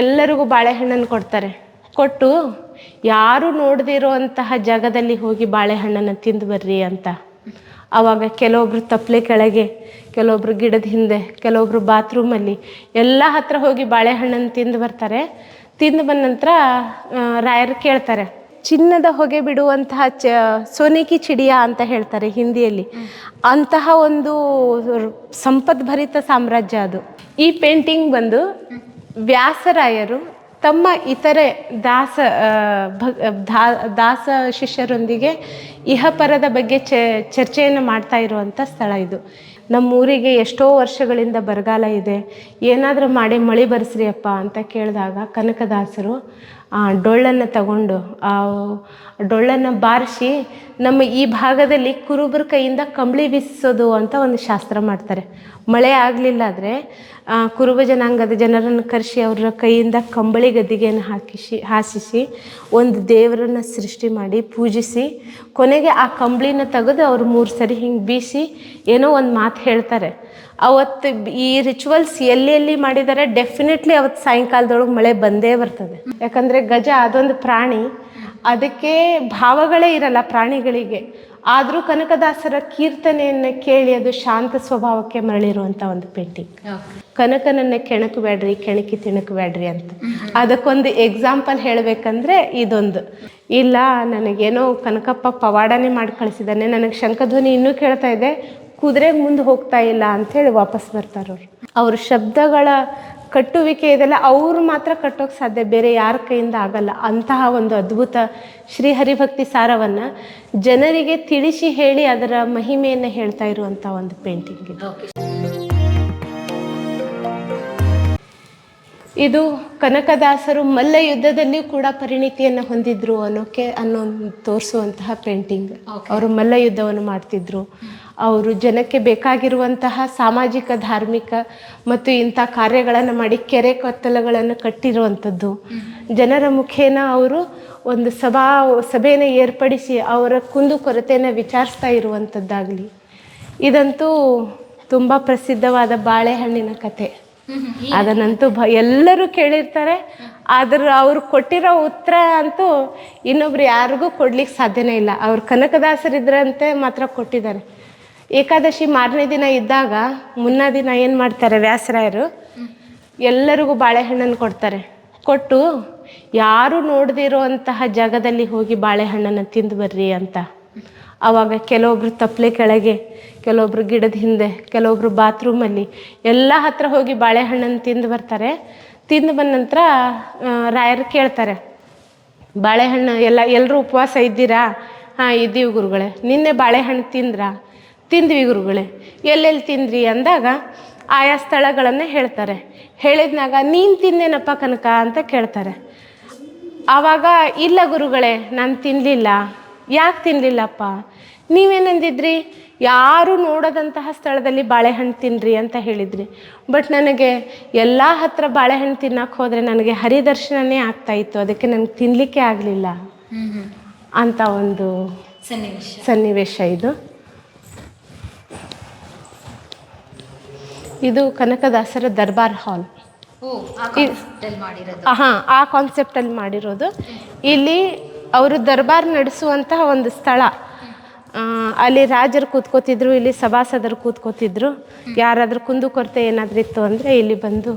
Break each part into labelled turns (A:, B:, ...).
A: ಎಲ್ಲರಿಗೂ ಬಾಳೆಹಣ್ಣನ್ನು ಕೊಡ್ತಾರೆ. ಕೊಟ್ಟು ಯಾರು ನೋಡದೇ ಇರುವಂತಹ ಜಾಗದಲ್ಲಿ ಹೋಗಿ ಬಾಳೆಹಣ್ಣನ್ನು ತಿಂದು ಬರ್ರಿ ಅಂತ. ಆವಾಗ ಕೆಲವೊಬ್ರು ತಪ್ಪಲೆ ಕೆಳಗೆ, ಕೆಲವೊಬ್ರು ಗಿಡದ ಹಿಂದೆ, ಕೆಲವೊಬ್ರು ಬಾತ್ರೂಮಲ್ಲಿ ಎಲ್ಲ ಹತ್ರ ಹೋಗಿ ಬಾಳೆಹಣ್ಣನ್ನು ತಿಂದು ಬರ್ತಾರೆ. ತಿಂದು ಬಂದ ನಂತರ ರಾಯರು ಕೇಳ್ತಾರೆ, ಚಿನ್ನದ ಹೊಗೆ ಬಿಡುವಂತಹ ಚ, ಸೋನೇಕಿ ಚಿಡಿಯ ಅಂತ ಹೇಳ್ತಾರೆ ಹಿಂದಿಯಲ್ಲಿ. ಅಂತಹ ಒಂದು ಸಂಪದ್ಭರಿತ ಸಾಮ್ರಾಜ್ಯ ಅದು. ಈ ಪೇಂಟಿಂಗ್ ಬಂದು ವ್ಯಾಸರಾಯರು ತಮ್ಮ ಇತರೆ ದಾಸ ದಾಸ ಶಿಷ್ಯರೊಂದಿಗೆ ಇಹಪರದ ಬಗ್ಗೆ ಚರ್ಚೆಯನ್ನು ಮಾಡ್ತಾ ಇರುವಂಥ ಸ್ಥಳ ಇದು. ನಮ್ಮೂರಿಗೆ ಎಷ್ಟೋ ವರ್ಷಗಳಿಂದ ಬರಗಾಲ ಇದೆ. ಏನಾದರೂ ಮಾಡಿ ಮಳೆ ಬರೆಸ್ರಿಯಪ್ಪ ಅಂತ ಕೇಳಿದಾಗ ಕನಕದಾಸರು ಡೊಳ್ಳನ್ನು ತಗೊಂಡು, ಆ ಡೊಳ್ಳನ್ನು ಬಾರಿಸಿ ನಮ್ಮ ಈ ಭಾಗದಲ್ಲಿ ಕುರುಬರ ಕೈಯಿಂದ ಕಂಬಳಿ ಬೀಸೋದು ಅಂತ ಒಂದು ಶಾಸ್ತ್ರ ಮಾಡ್ತಾರೆ. ಮಳೆ ಆಗಲಿಲ್ಲ ಆದರೆ ಕುರುಬ ಜನಾಂಗದ ಜನರನ್ನು ಕರೆಸಿ ಅವರ ಕೈಯಿಂದ ಕಂಬಳಿ ಗದ್ದಿಗೆಯನ್ನು ಹಾಕಿಸಿ, ಹಾಸಿಸಿ ಒಂದು ದೇವರನ್ನು ಸೃಷ್ಟಿ ಮಾಡಿ ಪೂಜಿಸಿ, ಕೊನೆಗೆ ಆ ಕಂಬಳಿನ ತೆಗೆದು ಅವ್ರು ಮೂರು ಸರಿ ಹಿಂಗೆ ಬೀಸಿ ಏನೋ ಒಂದು ಮಾತು ಹೇಳ್ತಾರೆ. ಅವತ್ತು ಈ ರಿಚುವಲ್ಸ್ ಎಲ್ಲಿ ಎಲ್ಲಿ ಮಾಡಿದ್ದಾರೆ ಡೆಫಿನೆಟ್ಲಿ ಅವತ್ತು ಸಾಯಂಕಾಲದೊಳಗೆ ಮಳೆ ಬಂದೇ ಬರ್ತದೆ. ಯಾಕಂದರೆ ಗಜ ಅದೊಂದು ಪ್ರಾಣಿ. ಅದಕ್ಕೆ ಭಾವಗಳೇ ಇರಲ್ಲ ಪ್ರಾಣಿಗಳಿಗೆ. ಆದರೂ ಕನಕದಾಸರ ಕೀರ್ತನೆಯನ್ನು ಕೇಳಿ ಅದು ಶಾಂತ ಸ್ವಭಾವಕ್ಕೆ ಮರಳಿರುವಂಥ ಒಂದು ಪೇಂಟಿಂಗ್. ಕನಕನನ್ನ ಕೆಣಕಬೇಡ್ರಿ ಕೆಣಕಿ ತಿಣಕಬೇಡ್ರಿ ಅಂತ. ಅದಕ್ಕೊಂದು ಎಕ್ಸಾಂಪಲ್ ಹೇಳಬೇಕಂದ್ರೆ ಇದೊಂದು. ಇಲ್ಲ ನನಗೇನೋ ಕನಕಪ್ಪ ಪವಾಡನೆ ಮಾಡಿ ಕಳಿಸಿದ್ದಾನೆ. ನನಗೆ ಶಂಖಧ್ವನಿ ಇನ್ನೂ ಕೇಳ್ತಾ ಇದೆ. ಕುದುರೆ ಮುಂದೆ ಹೋಗ್ತಾ ಇಲ್ಲ ಅಂಥೇಳಿ ವಾಪಸ್ ಬರ್ತಾರೆ ಅವರು. ಅವ್ರ ಶಬ್ದಗಳ ಕಟ್ಟುವಿಕೆ ಇದೆಲ್ಲ ಅವರು ಮಾತ್ರ ಕಟ್ಟೋಕೆ ಸಾಧ್ಯ ಬೇರೆ ಯಾರ ಕೈಯಿಂದ ಆಗಲ್ಲ. ಅಂತಹ ಒಂದು ಅದ್ಭುತ ಶ್ರೀ ಹರಿಭಕ್ತಿ ಸಾರವನ್ನು ಜನರಿಗೆ ತಿಳಿಸಿ ಹೇಳಿ ಅದರ ಮಹಿಮೆಯನ್ನು ಹೇಳ್ತಾ ಇರುವಂಥ ಒಂದು ಪೇಂಟಿಂಗ್ ಇದು. ಇದು ಕನಕದಾಸರು ಮಲ್ಲ ಯುದ್ಧದಲ್ಲಿ ಕೂಡ ಪರಿಣಿತಿಯನ್ನು ಹೊಂದಿದ್ರು ಅನ್ನೋಕೆ ಅನ್ನೋ ತೋರಿಸುವಂತಹ ಪೇಂಟಿಂಗ್. ಅವರು ಮಲ್ಲ ಯುದ್ಧವನ್ನು ಮಾಡ್ತಿದ್ರು. ಅವರು ಜನಕ್ಕೆ ಬೇಕಾಗಿರುವಂತಹ ಸಾಮಾಜಿಕ, ಧಾರ್ಮಿಕ ಮತ್ತು ಇಂಥ ಕಾರ್ಯಗಳನ್ನು ಮಾಡಿ ಕೆರೆ ಕತ್ತಲಗಳನ್ನು ಕಟ್ಟಿರುವಂಥದ್ದು. ಜನರ ಮುಖೇನ ಅವರು ಒಂದು ಸಭಾ, ಸಭೆಯನ್ನು ಏರ್ಪಡಿಸಿ ಅವರ ಕುಂದು ಕೊರತೆಯನ್ನು ವಿಚಾರಿಸ್ತಾ ಇರುವಂಥದ್ದಾಗಲಿ. ಇದಂತೂ ತುಂಬ ಪ್ರಸಿದ್ಧವಾದ ಬಾಳೆಹಣ್ಣಿನ ಕತೆ. ಅದನ್ನಂತೂ ಭ ಎಲ್ಲರೂ ಕೇಳಿರ್ತಾರೆ. ಆದ್ರೆ ಅವ್ರು ಕೊಟ್ಟಿರೋ ಉತ್ತರ ಅಂತೂ ಇನ್ನೊಬ್ರು ಯಾರಿಗೂ ಕೊಡ್ಲಿಕ್ಕೆ ಸಾಧ್ಯನೇ ಇಲ್ಲ. ಅವ್ರು ಕನಕದಾಸರಿದ್ರಂತೆ ಮಾತ್ರ ಕೊಟ್ಟಿದ್ದಾರೆ. ಏಕಾದಶಿ ಮಾರನೇ ದಿನ ಇದ್ದಾಗ ಮುನ್ನ ದಿನ ಏನು ಮಾಡ್ತಾರೆ ವ್ಯಾಸರಾಯರು? ಎಲ್ಲರಿಗೂ ಬಾಳೆಹಣ್ಣನ್ನು ಕೊಡ್ತಾರೆ. ಕೊಟ್ಟು ಯಾರು ನೋಡದಿರುವಂತಹ ಜಾಗದಲ್ಲಿ ಹೋಗಿ ಬಾಳೆಹಣ್ಣನ್ನು ತಿಂದು ಬರ್ರಿ ಅಂತ. ಆವಾಗ ಕೆಲವೊಬ್ರು ತಪ್ಪಲೆ ಕೆಳಗೆ, ಕೆಲವೊಬ್ರು ಗಿಡದ ಹಿಂದೆ, ಕೆಲವೊಬ್ರು ಬಾತ್ರೂಮಲ್ಲಿ ಎಲ್ಲ ಹತ್ರ ಹೋಗಿ ಬಾಳೆಹಣ್ಣನ್ನು ತಿಂದು ಬರ್ತಾರೆ. ತಿಂದು ಬಂದ ನಂತರ ರಾಯರು ಕೇಳ್ತಾರೆ, ಬಾಳೆಹಣ್ಣು ಎಲ್ಲ ಎಲ್ಲರೂ ಉಪವಾಸ ಇದ್ದೀರಾ? ಹಾಂ, ಇದ್ದೀವಿ ಗುರುಗಳೇ. ನಿನ್ನೆ ಬಾಳೆಹಣ್ಣು ತಿಂದ್ರಾ? ತಿಂದ್ವಿ ಗುರುಗಳೇ. ಎಲ್ಲೆಲ್ಲಿ ತಿಂದ್ರಿ ಅಂದಾಗ ಆಯಾ ಸ್ಥಳಗಳನ್ನು ಹೇಳ್ತಾರೆ. ಹೇಳಿದ್ನಾಗ ನೀನು ತಿಂದೇನಪ್ಪ ಕನಕ ಅಂತ ಕೇಳ್ತಾರೆ. ಆವಾಗ ಇಲ್ಲ ಗುರುಗಳೇ ನಾನು ತಿನ್ನಲಿಲ್ಲ ಯಾಕೆ ತಿನ್ನಲಿಲ್ಲಪ್ಪ ನೀವೇನಂದಿದ್ರಿ? ಯಾರು ನೋಡದಂತಹ ಸ್ಥಳದಲ್ಲಿ ಬಾಳೆಹಣ್ಣು ತಿನ್ನಿರಿ ಅಂತ ಹೇಳಿದ್ರಿ. ಬಟ್ ನನಗೆ ಎಲ್ಲ ಹತ್ರ ಬಾಳೆಹಣ್ಣು ತಿನ್ನಕ್ಕೆ ಹೋದರೆ ನನಗೆ ಹರಿದರ್ಶನನೇ ಆಗ್ತಾ ಇತ್ತು. ಅದಕ್ಕೆ ನನಗೆ ತಿನ್ನಲಿಕ್ಕೆ ಆಗಲಿಲ್ಲ. ಅಂತ ಒಂದು
B: ಸನ್ನಿವೇಶ.
A: ಸನ್ನಿವೇಶ ಇದು. ಇದು ಕನಕದಾಸರ ದರ್ಬಾರ್ ಹಾಲ್. ಹಾಂ ಆ ಕಾನ್ಸೆಪ್ಟಲ್ಲಿ ಮಾಡಿರೋದು. ಇಲ್ಲಿ ಅವರು ದರ್ಬಾರ್ ನಡೆಸುವಂತಹ ಒಂದು ಸ್ಥಳ. ಅಲ್ಲಿ ರಾಜರು ಕೂತ್ಕೋತಿದ್ರು ಇಲ್ಲಿ ಸಭಾಸದರು ಕೂತ್ಕೋತಿದ್ರು. ಯಾರಾದರೂ ಕುಂದುಕೊರತೆ ಏನಾದರೂ ಇತ್ತು ಅಂದರೆ ಇಲ್ಲಿ ಬಂದು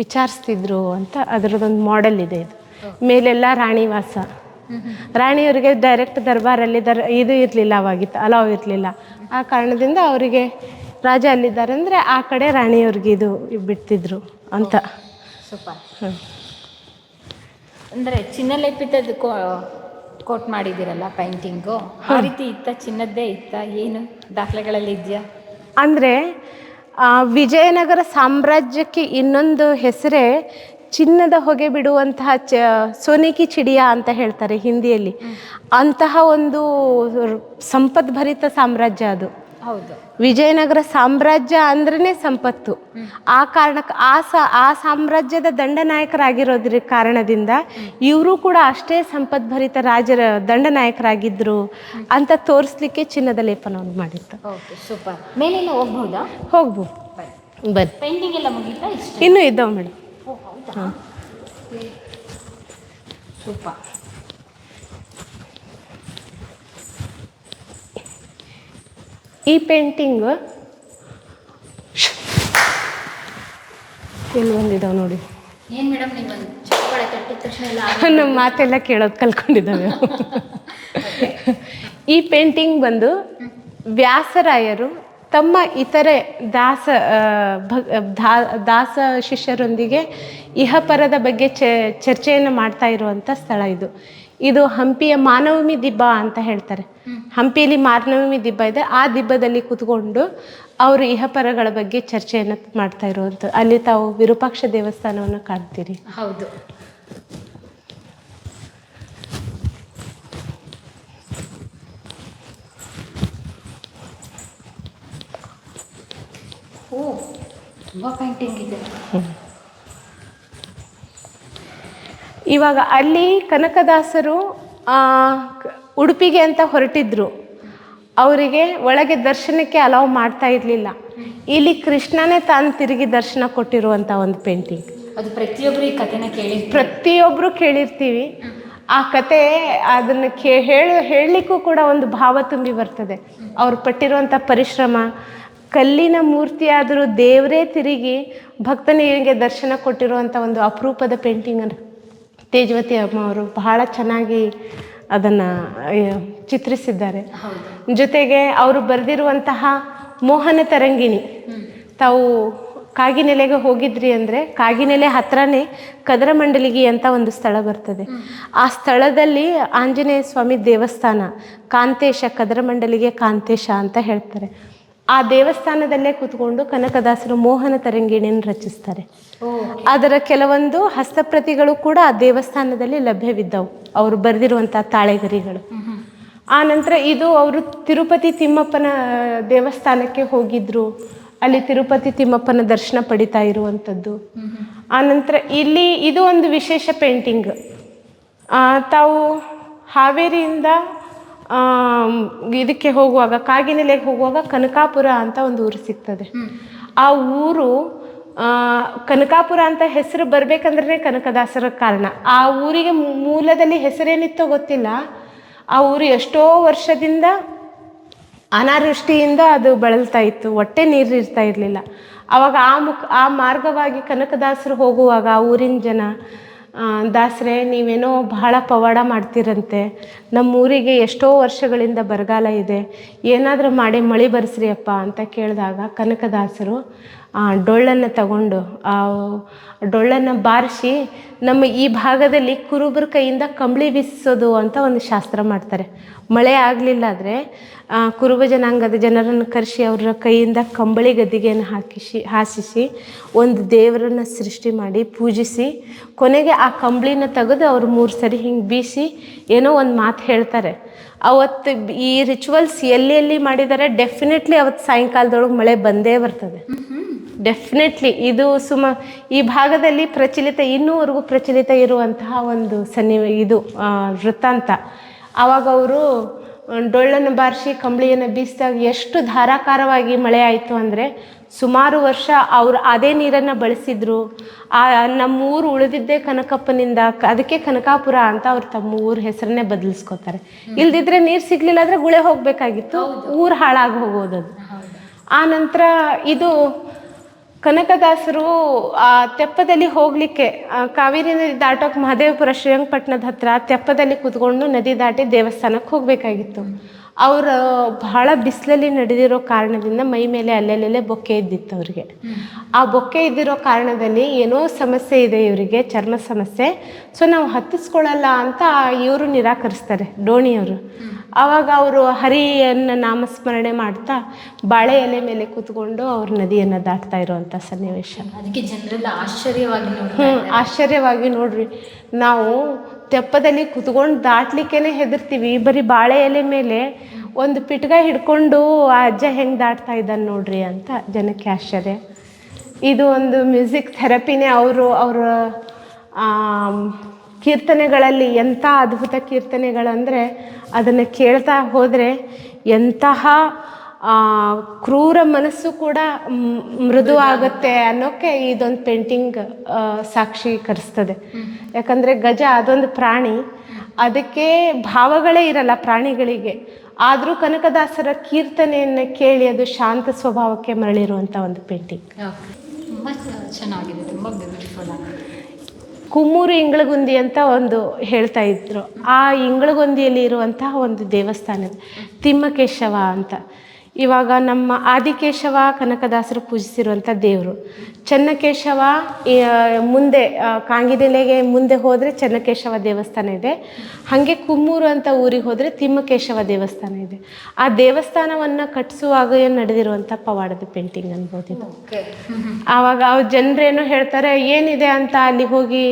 A: ವಿಚಾರಿಸ್ತಿದ್ರು ಅಂತ ಅದರದೊಂದು ಮಾಡೆಲ್ ಇದೆ ಇದು. ಮೇಲೆಲ್ಲ ರಾಣಿವಾಸ. ರಾಣಿಯವರಿಗೆ ಡೈರೆಕ್ಟ್ ದರ್ಬಾರಲ್ಲಿ ದರ್ ಇದು ಇರಲಿಲ್ಲ ಅವಾಗಿತ್ತು ಅಲಾವ್ ಇರಲಿಲ್ಲ. ಆ ಕಾರಣದಿಂದ ಅವರಿಗೆ ರಾಜ ಅಲ್ಲಿದ್ದಾರೆ ಅಂದರೆ ಆ ಕಡೆ ರಾಣಿಯವ್ರಿಗೆ ಇದು ಬಿಡ್ತಿದ್ರು ಅಂತ.
B: ಸೂಪರ್.
A: ಹ್ಮ್.
B: ಅಂದರೆ ಚಿನ್ನಲೇಪಿತದ ಕೋಟ್ ಮಾಡಿದ್ದೀರಲ್ಲ ಪೇಂಟಿಂಗು ಆ ರೀತಿ ಇತ್ತ ಚಿನ್ನದ್ದೇ ಇತ್ತ? ಏನು ದಾಖಲೆಗಳಲ್ಲಿ ಇದೆಯಾ?
A: ಅಂದರೆ ವಿಜಯನಗರ ಸಾಮ್ರಾಜ್ಯಕ್ಕೆ ಇನ್ನೊಂದು ಹೆಸರೇ ಚಿನ್ನದ ಹೊಗೆ ಬಿಡುವಂತಹ ಚ ಸೋನಿಕಿ ಚಿಡಿಯಾ ಅಂತ ಹೇಳ್ತಾರೆ ಹಿಂದಿಯಲ್ಲಿ. ಅಂತಹ ಒಂದು ಸಂಪದ್ಭರಿತ ಸಾಮ್ರಾಜ್ಯ ಅದು. ವಿಜಯನಗರ ಸಾಮ್ರಾಜ್ಯ ಅಂದ್ರೇ ಸಂಪತ್ತು. ಆ ಕಾರಣಕ್ಕೆ ಆ ಸ ಆ ಸಾಮ್ರಾಜ್ಯದ ದಂಡನಾಯಕರಾಗಿರೋದ್ರ ಕಾರಣದಿಂದ ಇವರು ಕೂಡ ಅಷ್ಟೇ ಸಂಪದ್ಭರಿತ ರಾಜರ ದಂಡನಾಯಕರಾಗಿದ್ದರು ಅಂತ ತೋರಿಸ್ಲಿಕ್ಕೆ ಚಿನ್ನದ ಲೇಪನವನ್ನು ಮಾಡಿತ್ತು.
B: ಸೂಪರ್. ಮೇಲೆಲ್ಲ ಹೋಗ್ಬೋದಾ
A: ಹೋಗ್ಬೋದು. ಬನ್ನಿ.
B: ಪೇಂಟಿಂಗ್ ಎಲ್ಲ ಮುಗೀತಾ?
A: ಇನ್ನೂ ಇದ್ದಾವೆ ಮೇಡಮ್.
B: ಸೂಪರ್.
A: ಈ ಪೇಂಟಿಂಗ್ ಕೆಲವೊಂದಿದಾವೆ ನೋಡಿ.
B: ಏನು ಮೇಡಮ್ ನೀವು ಒಂದು ಚಪ್ಪಾಳೆ ತಟ್ಟಿದ ತಕ್ಷಣ ಎಲ್ಲ
A: ನಮ್ಮ ಮಾತೆಲ್ಲ ಕೇಳೋದು ಕಲ್ತ್ಕೊಂಡಿದ್ದಾವೆ. ಈ ಪೇಂಟಿಂಗ್ ಬಂದು ವ್ಯಾಸರಾಯರು ತಮ್ಮ ಇತರೆ ದಾಸ ದಾಸ ಶಿಷ್ಯರೊಂದಿಗೆ ಇಹಪರದ ಬಗ್ಗೆ ಚ ಚರ್ಚೆಯನ್ನು ಮಾಡ್ತಾ ಇರುವಂಥ ಸ್ಥಳ ಇದು. ಇದು ಹಂಪಿಯ ಮಾನವಮಿ ದಿಬ್ಬ ಅಂತ ಹೇಳ್ತಾರೆ. ಹಂಪಿಯಲ್ಲಿ ಮಾನವಮಿ ದಿಬ್ಬ ಇದೆ. ಆ ದಿಬ್ಬದಲ್ಲಿ ಕೂತ್ಕೊಂಡು ಅವರು ಇಹಪರಗಳ ಬಗ್ಗೆ ಚರ್ಚೆಯನ್ನು ಮಾಡ್ತಾ ಇರುವಂಥದ್ದು. ಅಲ್ಲಿ ತಾವು ವಿರೂಪಾಕ್ಷ ದೇವಸ್ಥಾನವನ್ನು ಕಾಣ್ತೀರಿ.
B: ಹೌದು. ಓ ತುಂಬ ಪೇಂಟಿಂಗ್ ಇದೆ.
A: ಇವಾಗ ಅಲ್ಲಿ ಕನಕದಾಸರು ಉಡುಪಿಗೆ ಅಂತ ಹೊರಟಿದ್ರು. ಅವರಿಗೆ ಒಳಗೆ ದರ್ಶನಕ್ಕೆ ಅಲೌ ಮಾಡ್ತಾ ಇರಲಿಲ್ಲ. ಇಲ್ಲಿ ಕೃಷ್ಣನೇ ತಾನು ತಿರುಗಿ ದರ್ಶನ ಕೊಟ್ಟಿರುವಂಥ ಒಂದು ಪೇಂಟಿಂಗ್
B: ಅದು ಪ್ರತಿಯೊಬ್ಬರು ಈ ಕಥೆನ ಕೇಳಿ
A: ಪ್ರತಿಯೊಬ್ಬರು ಕೇಳಿರ್ತೀವಿ. ಆ ಕತೆ ಅದನ್ನು ಕೇ ಹೇಳು ಹೇಳಲಿಕ್ಕೂ ಕೂಡ ಒಂದು ಭಾವ ತುಂಬಿ ಬರ್ತದೆ. ಅವ್ರು ಪಟ್ಟಿರುವಂಥ ಪರಿಶ್ರಮ ಕಲ್ಲಿನ ಮೂರ್ತಿಯಾದರೂ ದೇವರೇ ತಿರುಗಿ ಭಕ್ತನಿಗೆ ದರ್ಶನ ಕೊಟ್ಟಿರುವಂಥ ಒಂದು ಅಪರೂಪದ ಪೇಂಟಿಂಗನ್ನು ತೇಜವತಿ ಅಮ್ಮ ಅವರು ಬಹಳ ಚೆನ್ನಾಗಿ ಅದನ್ನು ಚಿತ್ರಿಸಿದ್ದಾರೆ. ಜೊತೆಗೆ ಅವರು ಬರೆದಿರುವಂತಹ ಮೋಹನ ತರಂಗಿಣಿ. ತಾವು ಕಾಗಿನೆಲೆಗೆ ಹೋಗಿದ್ರಿ ಅಂದರೆ ಕಾಗಿನೆಲೆ ಹತ್ರನೇ ಕದರಮಂಡಲಿಗಿ ಅಂತ ಒಂದು ಸ್ಥಳ ಬರ್ತದೆ. ಆ ಸ್ಥಳದಲ್ಲಿ ಆಂಜನೇಯ ಸ್ವಾಮಿ ದೇವಸ್ಥಾನ ಕಾಂತೇಶ ಕದರಮಂಡಲಿಗೆ ಕಾಂತೇಶ ಅಂತ ಹೇಳ್ತಾರೆ. ಆ ದೇವಸ್ಥಾನದಲ್ಲೇ ಕೂತ್ಕೊಂಡು ಕನಕದಾಸರು ಮೋಹನ ತರಂಗಿಣಿಯನ್ನು ರಚಿಸ್ತಾರೆ. ಅದರ ಕೆಲವೊಂದು ಹಸ್ತಪ್ರತಿಗಳು ಕೂಡ ಆ ದೇವಸ್ಥಾನದಲ್ಲಿ ಲಭ್ಯವಿದ್ದವು. ಅವರು ಬರೆದಿರುವಂಥ ತಾಳೆಗರಿಗಳು. ಆ ನಂತರ ಇದು ಅವರು ತಿರುಪತಿ ತಿಮ್ಮಪ್ಪನ ದೇವಸ್ಥಾನಕ್ಕೆ ಹೋಗಿದ್ರು. ಅಲ್ಲಿ ತಿರುಪತಿ ತಿಮ್ಮಪ್ಪನ ದರ್ಶನ ಪಡಿತಾ ಇರುವಂಥದ್ದು. ಆ ನಂತರ ಇಲ್ಲಿ ಇದು ಒಂದು ವಿಶೇಷ ಪೇಂಟಿಂಗ್. ತಾವು ಹಾವೇರಿಯಿಂದ ಇದಕ್ಕೆ ಹೋಗುವಾಗ ಕಾಗಿನೆಲೆಗೆ ಹೋಗುವಾಗ ಕನಕಾಪುರ ಅಂತ ಒಂದು ಊರು ಸಿಗ್ತದೆ. ಆ ಊರು ಕನಕಾಪುರ ಅಂತ ಹೆಸರು ಬರಬೇಕಂದ್ರೆ ಕನಕದಾಸರ ಕಾರಣ. ಆ ಊರಿಗೆ ಮೂಲದಲ್ಲಿ ಹೆಸರೇನಿತ್ತೋ ಗೊತ್ತಿಲ್ಲ. ಆ ಊರು ಎಷ್ಟೋ ವರ್ಷದಿಂದ ಅನಾವೃಷ್ಟಿಯಿಂದ ಅದು ಬಳಲ್ತಾ ಇತ್ತು. ಹೊಟ್ಟೆ ನೀರು ಇರ್ತಾ ಇರಲಿಲ್ಲ. ಆವಾಗ ಆ ಮುಖ ಆ ಮಾರ್ಗವಾಗಿ ಕನಕದಾಸರು ಹೋಗುವಾಗ ಆ ಊರಿನ ಜನ ದಾಸರೇ, ನೀವೇನೋ ಬಹಳ ಪವಾಡ ಮಾಡ್ತೀರಂತೆ. ನಮ್ಮ ಊರಿಗೆ ಎಷ್ಟೋ ವರ್ಷಗಳಿಂದ ಬರಗಾಲ ಇದೆ. ಏನಾದರೂ ಮಾಡಿ ಮಳೆ ಬರೆಸ್ರಿ ಅಪ್ಪ ಅಂತ ಕೇಳಿದಾಗ ಕನಕದಾಸರು ಡೊಳ್ಳನ್ನು ತಗೊಂಡು, ಆ, ಡೊಳ್ಳನ್ನು ಬಾರಿಸಿ ನಮ್ಮ ಈ ಭಾಗದಲ್ಲಿ ಕುರುಬರ ಕೈಯಿಂದ ಕಂಬಳಿ ಬೀಸೋದು ಅಂತ ಒಂದು ಶಾಸ್ತ್ರ ಮಾಡ್ತಾರೆ. ಮಳೆ ಆಗಲಿಲ್ಲ ಆದರೆ ಕುರುಬ ಜನಾಂಗದ ಜನರನ್ನು ಕರೆಸಿ ಅವರ ಕೈಯಿಂದ ಕಂಬಳಿ ಗದ್ದಿಗೆಯನ್ನು ಹಾಕಿಸಿ, ಹಾಸಿಸಿ ಒಂದು ದೇವರನ್ನು ಸೃಷ್ಟಿ ಮಾಡಿ ಪೂಜಿಸಿ, ಕೊನೆಗೆ ಆ ಕಂಬಳಿನ ತೆಗೆದು ಅವ್ರು ಮೂರು ಸರಿ ಹಿಂಗೆ ಬೀಸಿ ಏನೋ ಒಂದು ಮಾತು ಹೇಳ್ತಾರೆ. ಅವತ್ತು ಈ ರಿಚುವಲ್ಸ್ ಎಲ್ಲಿ ಎಲ್ಲಿ ಮಾಡಿದ್ದಾರೆ ಡೆಫಿನೆಟ್ಲಿ ಅವತ್ತು ಸಾಯಂಕಾಲದೊಳಗೆ ಮಳೆ ಬಂದೇ ಬರ್ತದೆ. ಡೆಫಿನೆಟ್ಲಿ ಇದು ಸುಮ, ಈ ಭಾಗದಲ್ಲಿ ಪ್ರಚಲಿತ, ಇನ್ನೂವರೆಗೂ ಪ್ರಚಲಿತ ಇರುವಂತಹ ಒಂದು ಸನ್ನಿ, ಇದು ವೃತ್ತಾಂತ. ಆವಾಗ ಅವರು ಡೊಳ್ಳನ್ನು ಬಾರಿಸಿ ಕಂಬಳಿಯನ್ನು ಬೀಸಿದಾಗ ಎಷ್ಟು ಧಾರಾಕಾರವಾಗಿ ಮಳೆ ಆಯಿತು ಅಂದರೆ ಸುಮಾರು ವರ್ಷ ಅವರು ಅದೇ ನೀರನ್ನು ಬಳಸಿದ್ರು. ಆ ನಮ್ಮ ಊರು ಉಳಿದಿದ್ದೇ ಕನಕಪ್ಪನಿಂದ ಅದಕ್ಕೆ ಕನಕಾಪುರ ಅಂತ ಅವ್ರು ತಮ್ಮ ಊರ ಹೆಸರನ್ನೇ ಬದಲಿಸ್ಕೋತಾರೆ. ಇಲ್ದಿದ್ರೆ ನೀರು ಸಿಗ್ಲಿಲ್ಲ ಅಂದರೆ ಗುಳೆ ಹೋಗಬೇಕಾಗಿತ್ತು ಊರು ಹಾಳಾಗಿ ಹೋಗೋದದು. ಆ ನಂತರ ಇದು ಕನಕದಾಸರು ಆ ತೆಪ್ಪದಲ್ಲಿ ಹೋಗಲಿಕ್ಕೆ ಕಾವೇರಿ ನದಿ ದಾಟೋಕೆ ಮಹದೇವಪುರ ಶ್ರೀರಂಗಪಟ್ಟಣದ ಹತ್ರ ತೆಪ್ಪದಲ್ಲಿ ಕೂತ್ಕೊಂಡು ನದಿ ದಾಟಿ ದೇವಸ್ಥಾನಕ್ಕೆ ಹೋಗಬೇಕಾಗಿತ್ತು. ಅವರು ಬಹಳ ಬಿಸಿಲಲ್ಲಿ ನಡೆದಿರೋ ಕಾರಣದಿಂದ ಮೈ ಮೇಲೆ ಅಲ್ಲಲ್ಲೇ ಬೊಕ್ಕೆ ಇದ್ದಿತ್ತು ಅವರಿಗೆ. ಆ ಬೊಕ್ಕೆ ಇದ್ದಿರೋ ಕಾರಣದಲ್ಲಿ ಏನೋ ಸಮಸ್ಯೆ ಇದೆ ಇವರಿಗೆ, ಚರ್ಮ ಸಮಸ್ಯೆ. ಸೊ ನಾವು ಹತ್ತಿಸ್ಕೊಳ್ಳಲ್ಲ ಅಂತ ಇವರು ನಿರಾಕರಿಸ್ತಾರೆ, ಡೋಣಿಯವರು. ಆವಾಗ ಅವರು ಹರಿಯನ್ನು ನಾಮಸ್ಮರಣೆ ಮಾಡ್ತಾ ಬಾಳೆ ಎಲೆ ಮೇಲೆ ಕೂತ್ಕೊಂಡು ಅವ್ರ ನದಿಯನ್ನು ದಾಟ್ತಾ ಇರುವಂಥ ಸನ್ನಿವೇಶ.
B: ಅದಕ್ಕೆ ಜನರೆಲ್ಲ ಆಶ್ಚರ್ಯವಾಗಿ
A: ಹ್ಞೂ ಆಶ್ಚರ್ಯವಾಗಿ ನೋಡ್ರಿ. ನಾವು ತೆಪ್ಪದಲ್ಲಿ ಕುತ್ಕೊಂಡು ದಾಟ್ಲಿಕ್ಕೇ ಹೆದರ್ತೀವಿ. ಬರೀ ಬಾಳೆ ಎಲೆ ಮೇಲೆ ಒಂದು ಪಿಟ್ಗ ಹಿಡ್ಕೊಂಡು ಆ ಅಜ್ಜ ಹೆಂಗೆ ದಾಟ್ತಾ ಇದ್ದಾನೆ ನೋಡ್ರಿ ಅಂತ ಜನಕ್ಕೆ ಆಶ್ಚರ್ಯ. ಇದು ಒಂದು ಮ್ಯೂಸಿಕ್ ಥೆರಪಿನೇ ಅವರು ಅವರ ಕೀರ್ತನೆಗಳಲ್ಲಿ ಎಂಥ ಅದ್ಭುತ ಕೀರ್ತನೆಗಳಂದರೆ ಅದನ್ನು ಕೇಳ್ತಾ ಹೋದರೆ ಎಂತಹ ಕ್ರೂರ ಮನಸ್ಸು ಕೂಡ ಮೃದು ಆಗುತ್ತೆ ಅನ್ನೋಕ್ಕೆ ಇದೊಂದು ಪೇಂಟಿಂಗ್ ಸಾಕ್ಷೀಕರಿಸ್ತದೆ. ಯಾಕಂದರೆ ಗಜ ಅದೊಂದು ಪ್ರಾಣಿ, ಅದಕ್ಕೆ ಭಾವಗಳೇ ಇರಲ್ಲ ಪ್ರಾಣಿಗಳಿಗೆ. ಆದರೂ ಕನಕದಾಸರ ಕೀರ್ತನೆಯನ್ನು ಕೇಳಿ ಅದು ಶಾಂತ ಸ್ವಭಾವಕ್ಕೆ ಮರಳಿರುವಂಥ ಒಂದು ಪೇಂಟಿಂಗ್.
B: ತುಂಬ ಚೆನ್ನಾಗಿದೆ, ತುಂಬ ಬ್ಯೂಟಿಫುಲ್ ಆಗಿದೆ.
A: ಕುಮ್ಮೂರು ಇಂಗ್ಳಗುಂದಿ ಅಂತ ಒಂದು ಹೇಳ್ತಾ ಇದ್ರು. ಆ ಇಂಗ್ಳಗುಂದಿಯಲ್ಲಿ ಇರುವಂತಹ ಒಂದು ದೇವಸ್ಥಾನ ತಿಮ್ಮಕೇಶವ ಅಂತ. ಇವಾಗ ನಮ್ಮ ಆದಿಕೇಶವ ಕನಕದಾಸರು ಪೂಜಿಸಿರುವಂಥ ದೇವರು. ಚನ್ನಕೇಶವ ಮುಂದೆ ಕಾಂಗಿದೆಲೆಗೆ ಕಾಂಗಿನೆಲೆಗೆ ಮುಂದೆ ಹೋದರೆ ಚನ್ನಕೇಶವ ದೇವಸ್ಥಾನ ಇದೆ. ಹಾಗೆ ಕುಮ್ಮೂರು ಅಂತ ಊರಿಗೆ ಹೋದರೆ ತಿಮ್ಮಕೇಶವ ದೇವಸ್ಥಾನ ಇದೆ. ಆ ದೇವಸ್ಥಾನವನ್ನು ಕಟ್ಟಿಸುವಾಗ ನಡೆದಿರುವಂಥ ಪವಾಡದ ಪೇಂಟಿಂಗ್ ಅನ್ಬೋದು ಇದು. ಆವಾಗ ಅವ್ರ ಜನರೇನು ಹೇಳ್ತಾರೆ ಏನಿದೆ ಅಂತ ಅಲ್ಲಿ ಹೋಗಿ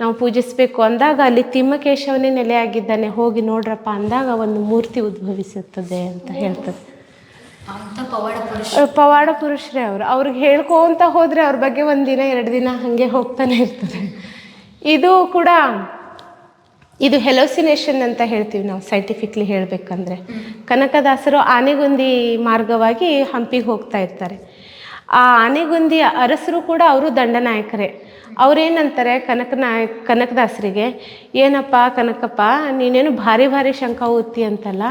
A: ನಾವು ಪೂಜಿಸಬೇಕು ಅಂದಾಗ ಅಲ್ಲಿ ತಿಮ್ಮಕೇಶವನೇ ನೆಲೆಯಾಗಿದ್ದಾನೆ ಹೋಗಿ ನೋಡ್ರಪ್ಪ ಅಂದಾಗ ಒಂದು ಮೂರ್ತಿ ಉದ್ಭವಿಸುತ್ತದೆ ಅಂತ ಹೇಳ್ತದೆ.
B: ಪವಾಡ
A: ಪವಾಡ ಪುರುಷರೇ ಅವರು. ಅವ್ರಿಗೆ ಹೇಳ್ಕೊಂತ ಹೋದರೆ ಅವ್ರ ಬಗ್ಗೆ ಒಂದು ದಿನ ಎರಡು ದಿನ ಹಾಗೆ ಹೋಗ್ತಾನೆ ಇರ್ತದೆ ಇದು ಕೂಡ ಇದು ಹೆಲೋಸಿನೇಷನ್ ಅಂತ ಹೇಳ್ತೀವಿ ನಾವು ಸೈಂಟಿಫಿಕ್ಲಿ ಹೇಳಬೇಕಂದ್ರೆ. ಕನಕದಾಸರು ಆನೆಗುಂದಿ ಮಾರ್ಗವಾಗಿ ಹಂಪಿಗೆ ಹೋಗ್ತಾ ಇರ್ತಾರೆ. ಆ ಆನೆಗುಂದಿ ಅರಸರು ಕೂಡ ಅವರು ದಂಡನಾಯಕರೇ. ಅವ್ರೇನಂತಾರೆ ಕನಕ ನಾಯಕ್ ಕನಕದಾಸರಿಗೆ, ಏನಪ್ಪ ಕನಕಪ್ಪ, ನೀನೇನು ಭಾರಿ ಭಾರಿ ಶಂಕ ಊದ್ತಿ ಅಂತಲ್ಲ?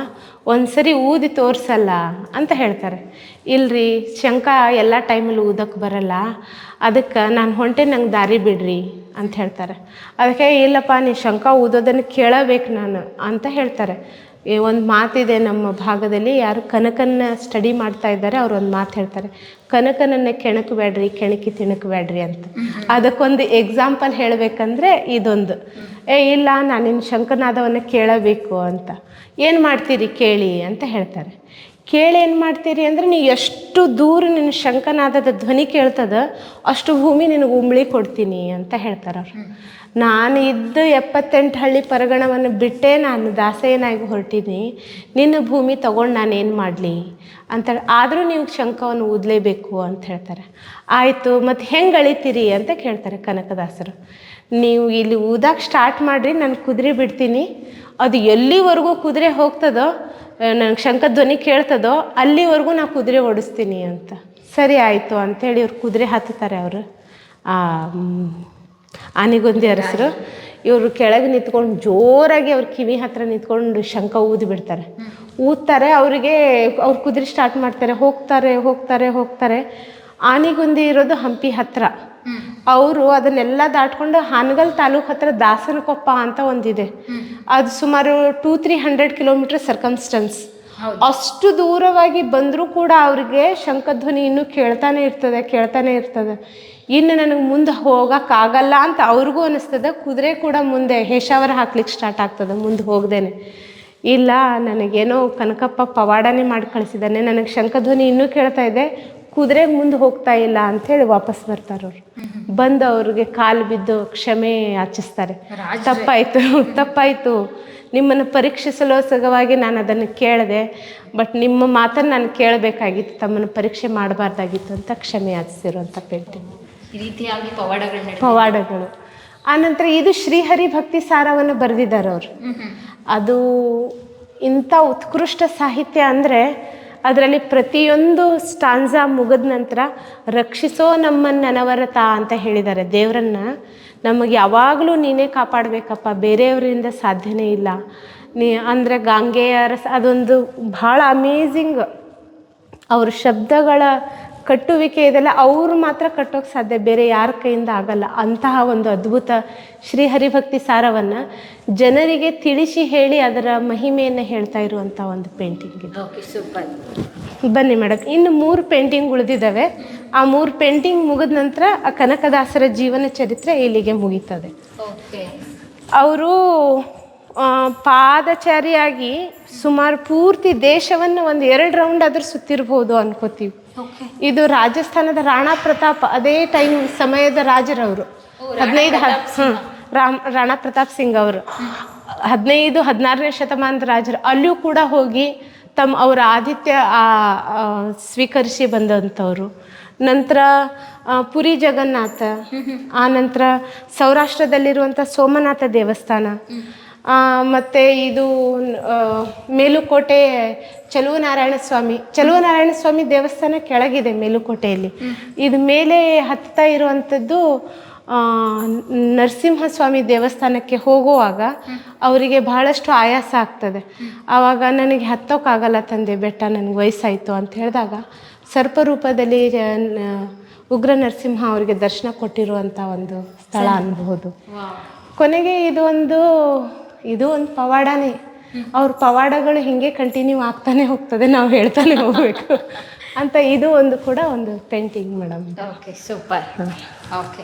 A: ಒಂದ್ಸರಿ ಊದಿ ತೋರಿಸಲ್ಲ? ಅಂತ ಹೇಳ್ತಾರೆ. ಇಲ್ರಿ ಶಂಕ ಎಲ್ಲ ಟೈಮಲ್ಲಿ ಊದಕ್ಕೆ ಬರಲ್ಲ. ಅದಕ್ಕೆ ನಾನು ಹೊಂಟೆ ನಂಗೆ ದಾರಿ ಬಿಡ್ರಿ, ಅಂತ ಹೇಳ್ತಾರೆ. ಅದಕ್ಕೆ, ಇಲ್ಲಪ್ಪ, ನೀ ಶಂಕ ಊದೋದನ್ನು ಕೇಳಬೇಕು ನಾನು, ಅಂತ ಹೇಳ್ತಾರೆ. ಒಂದು ಮಾತಿದೆ ನಮ್ಮ ಭಾಗದಲ್ಲಿ. ಯಾರು ಕನಕನ್ನ ಸ್ಟಡಿ ಮಾಡ್ತಾ ಇದ್ದಾರೆ ಅವ್ರು ಒಂದು ಮಾತು ಹೇಳ್ತಾರೆ. ಕನಕನನ್ನೇ ಕೆಣಕಬೇಡ್ರಿ ಕೆಣಕಿ ತಿಣಕಬೇಡ್ರಿ ಅಂತ. ಅದಕ್ಕೊಂದು ಎಕ್ಸಾಂಪಲ್ ಹೇಳಬೇಕಂದ್ರೆ ಇದೊಂದು. ಏ ಇಲ್ಲ ನಾನು ನಿನ್ನ ಶಂಕನಾದವನ್ನು ಕೇಳಬೇಕು ಅಂತ. ಏನು ಮಾಡ್ತೀರಿ ಕೇಳಿ ಅಂತ ಹೇಳ್ತಾರೆ. ಕೇಳಿ ಏನು ಮಾಡ್ತೀರಿ ಅಂದರೆ ನೀವು ಎಷ್ಟು ದೂರ ನಿನ್ನ ಶಂಕನಾದದ ಧ್ವನಿ ಕೇಳ್ತದ, ಅಷ್ಟು ಭೂಮಿ ನಿನಗೆ ಉಂಬಳಿ ಕೊಡ್ತೀನಿ ಅಂತ ಹೇಳ್ತಾರೆ ಅವ್ರು. ನಾನು ಇದ್ದು ಎಪ್ಪತ್ತೆಂಟು ಹಳ್ಳಿ ಪರಗಣವನ್ನು ಬಿಟ್ಟೇ ನಾನು ದಾಸೇನಾಗಿ ಹೊರಟೀನಿ, ನಿನ್ನ ಭೂಮಿ ತಗೊಂಡು ನಾನು ಏನು ಮಾಡಲಿ? ಅಂತ ಆದರೂ ನೀವು ಶಂಕವನ್ನು ಊದಲೇಬೇಕು ಅಂತ ಹೇಳ್ತಾರೆ. ಆಯಿತು ಮತ್ತು ಹೆಂಗೆ ಅಳಿತೀರಿ ಅಂತ ಕೇಳ್ತಾರೆ ಕನಕದಾಸರು. ನೀವು ಇಲ್ಲಿ ಊದಕ್ಕೆ ಸ್ಟಾರ್ಟ್ ಮಾಡಿರಿ, ನಾನು ಕುದುರೆ ಬಿಡ್ತೀನಿ. ಅದು ಎಲ್ಲಿವರೆಗೂ ಕುದುರೆ ಹೋಗ್ತದೋ ನನಗೆ ಶಂಖಧ್ವನಿ ಕೇಳ್ತದೋ, ಅಲ್ಲಿವರೆಗೂ ನಾ ಕುದುರೆ ಓಡಿಸ್ತೀನಿ ಅಂತ. ಸರಿ ಆಯಿತು ಅಂಥೇಳಿ ಇವ್ರು ಕುದುರೆ ಹತ್ತುತ್ತಾರೆ ಅವರು. ಆನೆಗೊಂದಿ ಅರಸರು, ಇವರು ಕೆಳಗೆ ನಿಂತ್ಕೊಂಡು ಜೋರಾಗಿ ಅವ್ರ ಕಿವಿ ಹತ್ರ ನಿಂತ್ಕೊಂಡು ಶಂಖ ಊದಿ ಬಿಡ್ತಾರೆ. ಊದ್ತಾರೆ, ಅವರಿಗೆ, ಅವ್ರು ಕುದುರೆ ಸ್ಟಾರ್ಟ್ ಮಾಡ್ತಾರೆ, ಹೋಗ್ತಾರೆ ಹೋಗ್ತಾರೆ ಹೋಗ್ತಾರೆ. ಆನೆಗೊಂದಿ ಇರೋದು ಹಂಪಿ ಹತ್ರ. ಅವರು ಅದನ್ನೆಲ್ಲ ದಾಟ್ಕೊಂಡು ಹಾನಗಲ್ ತಾಲೂಕು ಹತ್ರ ದಾಸನಕೊಪ್ಪ ಅಂತ ಒಂದಿದೆ. ಅದು ಸುಮಾರು two three hundred kilometre circumstance ಅಷ್ಟು ದೂರವಾಗಿ ಬಂದರೂ ಕೂಡ ಅವ್ರಿಗೆ ಶಂಖಧ್ವನಿ ಇನ್ನೂ ಕೇಳ್ತಾನೆ ಇರ್ತದೆ ಕೇಳ್ತಾನೆ ಇರ್ತದೆ. ಇನ್ನು ನನಗೆ ಮುಂದೆ ಹೋಗೋಕ್ಕಾಗಲ್ಲ ಅಂತ ಅವ್ರಿಗೂ ಅನಿಸ್ತದೆ. ಕುದುರೆ ಕೂಡ ಮುಂದೆ ಹೇಷಾವರ ಹಾಕ್ಲಿಕ್ಕೆ ಸ್ಟಾರ್ಟ್ ಆಗ್ತದೆ ಮುಂದೆ ಹೋಗ್ದೇನೆ. ಇಲ್ಲ ನನಗೇನೋ ಕನಕಪ್ಪ ಪವಾಡನೇ ಮಾಡಿ ಕಳಿಸಿದ್ದಾನೆ. ನನಗೆ ಶಂಖಧ್ವನಿ ಇನ್ನೂ ಕೇಳ್ತಾ ಇದೆ. ಕುದುರೆಗೆ ಮುಂದೆ ಹೋಗ್ತಾ ಇಲ್ಲ ಅಂಥೇಳಿ ವಾಪಸ್ ಬರ್ತಾರೆ ಅವ್ರು. ಬಂದು ಅವ್ರಿಗೆ ಕಾಲು ಬಿದ್ದು ಕ್ಷಮೆ ಆಚಿಸ್ತಾರೆ. ತಪ್ಪಾಯಿತು ತಪ್ಪಾಯಿತು. ನಿಮ್ಮನ್ನು ಪರೀಕ್ಷಿಸಲು ಸಗವಾಗಿ ನಾನು ಅದನ್ನು ಕೇಳಿದೆ ಬಟ್ ನಿಮ್ಮ ಮಾತನ್ನು ನಾನು ಕೇಳಬೇಕಾಗಿತ್ತು ತಮ್ಮನ್ನು ಪರೀಕ್ಷೆ ಮಾಡಬಾರ್ದಾಗಿತ್ತು ಅಂತ ಕ್ಷಮೆ ಯಾಚಿಸಿರುವಂಥ ಪೇಂಟಿಂಗ್
B: ಈ ರೀತಿಯಾಗಿ ಪವಾಡಗಳು
A: ಪವಾಡಗಳು. ಆನಂತರ ಇದು ಶ್ರೀಹರಿ ಭಕ್ತಿ ಸಾರವನ್ನು ಬರೆದಿದ್ದಾರೆ ಅವರು. ಅದು ಇಂಥ ಉತ್ಕೃಷ್ಟ ಸಾಹಿತ್ಯ ಅಂದರೆ ಅದರಲ್ಲಿ ಪ್ರತಿಯೊಂದು ಸ್ಟಾನ್ಸಾ ಮುಗಿದ ನಂತರ ರಕ್ಷಿಸೋ ನಮ್ಮನ್ನು ನನವರತ ಅಂತ ಹೇಳಿದ್ದಾರೆ. ದೇವರನ್ನ ನಮಗೆ ಯಾವಾಗಲೂ ನೀನೇ ಕಾಪಾಡಬೇಕಪ್ಪ, ಬೇರೆಯವರಿಂದ ಸಾಧ್ಯನೇ ಇಲ್ಲ. ನೀ ಅಂದರೆ ಗಾಂಗೆಯರ ಅದೊಂದು ಭಾಳ ಅಮೇಝಿಂಗ್ ಅವ್ರ ಶಬ್ದಗಳ ಕಟ್ಟುವಿಕೆ ಇದೆಲ್ಲ ಅವರು ಮಾತ್ರ ಕಟ್ಟೋಕೆ ಸಾಧ್ಯ ಬೇರೆ ಯಾರ ಕೈಯಿಂದ ಆಗಲ್ಲ. ಅಂತಹ ಒಂದು ಅದ್ಭುತ ಶ್ರೀಹರಿಭಕ್ತಿ ಸಾರವನ್ನು ಜನರಿಗೆ ತಿಳಿಸಿ ಹೇಳಿ ಅದರ ಮಹಿಮೆಯನ್ನು ಹೇಳ್ತಾ ಇರುವಂಥ ಒಂದು ಪೇಂಟಿಂಗ್ ಇದು.
B: ಓಕೆ ಸೂಪರ್
A: ಬನ್ನಿ ಮೇಡಮ್ ಇನ್ನು ಮೂರು ಪೇಂಟಿಂಗ್ ಉಳಿದಿದ್ದಾವೆ ಆ ಮೂರು ಪೇಂಟಿಂಗ್ ಮುಗಿದ ನಂತರ ಆ ಕನಕದಾಸರ ಜೀವನ ಚರಿತ್ರೆ ಇಲ್ಲಿಗೆ ಮುಗೀತದೆ.
B: ಓಕೆ
A: ಅವರು ಪಾದಚಾರಿಯಾಗಿ ಸುಮಾರು ಪೂರ್ತಿ ದೇಶವನ್ನು ಒಂದು ಎರಡು ರೌಂಡ್ ಆದರೂ ಸುತ್ತಿರ್ಬೋದು ಅನ್ಕೋತೀವಿ. ಇದು ರಾಜಸ್ಥಾನದ ರಾಣಾ ಪ್ರತಾಪ್ ಅದೇ ಟೈಮ್ ಸಮಯದ ರಾಜರವರು. ಹದಿನೈದು ಹದ್ ಹ್ಮ್. ರಾಮ್ ರಾಣಾ ಪ್ರತಾಪ್ ಸಿಂಗ್ ಅವರು. ಹದಿನೈದು ಹದಿನಾರನೇ ಶತಮಾನದ ರಾಜರು. ಅಲ್ಲಿಯೂ ಕೂಡ ಹೋಗಿ ತಮ್ಮ ಅವರ ಆದಿತ್ಯ ಸ್ವೀಕರಿಸಿ ಬಂದಂಥವ್ರು. ನಂತರ ಪುರಿ ಜಗನ್ನಾಥ. ಆ ನಂತರ ಸೌರಾಷ್ಟ್ರದಲ್ಲಿರುವಂಥ ಸೋಮನಾಥ ದೇವಸ್ಥಾನ. ಮತ್ತೆ ಇದು ಮೇಲುಕೋಟೆ ಚಲುವನಾರಾಯಣ ಸ್ವಾಮಿ ಚಲುವನಾರಾಯಣ ಸ್ವಾಮಿ ದೇವಸ್ಥಾನ ಕೆಳಗಿದೆ ಮೇಲುಕೋಟೆಯಲ್ಲಿ. ಇದು ಮೇಲೆ ಹತ್ತಾ ಇರುವಂಥದ್ದು ನರಸಿಂಹಸ್ವಾಮಿ ದೇವಸ್ಥಾನಕ್ಕೆ ಹೋಗುವಾಗ ಅವರಿಗೆ ಬಹಳಷ್ಟು ಆಯಾಸ ಆಗ್ತದೆ. ಆವಾಗ ನನಗೆ ಹತ್ತೋಕ್ಕಾಗಲ್ಲ ತಂದೆ ಬೆಟ್ಟ ನನಗೆ ವಯಸ್ಸಾಯಿತು ಅಂತ ಹೇಳಿದಾಗ ಸರ್ಪರೂಪದಲ್ಲಿ ರೂಪದಲ್ಲಿ ಉಗ್ರ ನರಸಿಂಹ ಅವರಿಗೆ ದರ್ಶನ ಕೊಟ್ಟಿರುವಂಥ ಒಂದು ಸ್ಥಳ ಅನ್ಬಹುದು ಕೊನೆಗೆ ಇದು ಒಂದು ಇದು ಒಂದು ಪವಾಡನೇ. ಅವ್ರ ಪವಾಡಗಳು ಹಿಂಗೆ ಕಂಟಿನ್ಯೂ ಆಗ್ತಾನೆ ಹೋಗ್ತದೆ ನಾವು ಹೇಳ್ತಾನೆ ಹೋಗ್ಬೇಕು. ಅಂತ ಇದು ಒಂದು ಕೂಡ ಒಂದು painting madam
B: okay super okay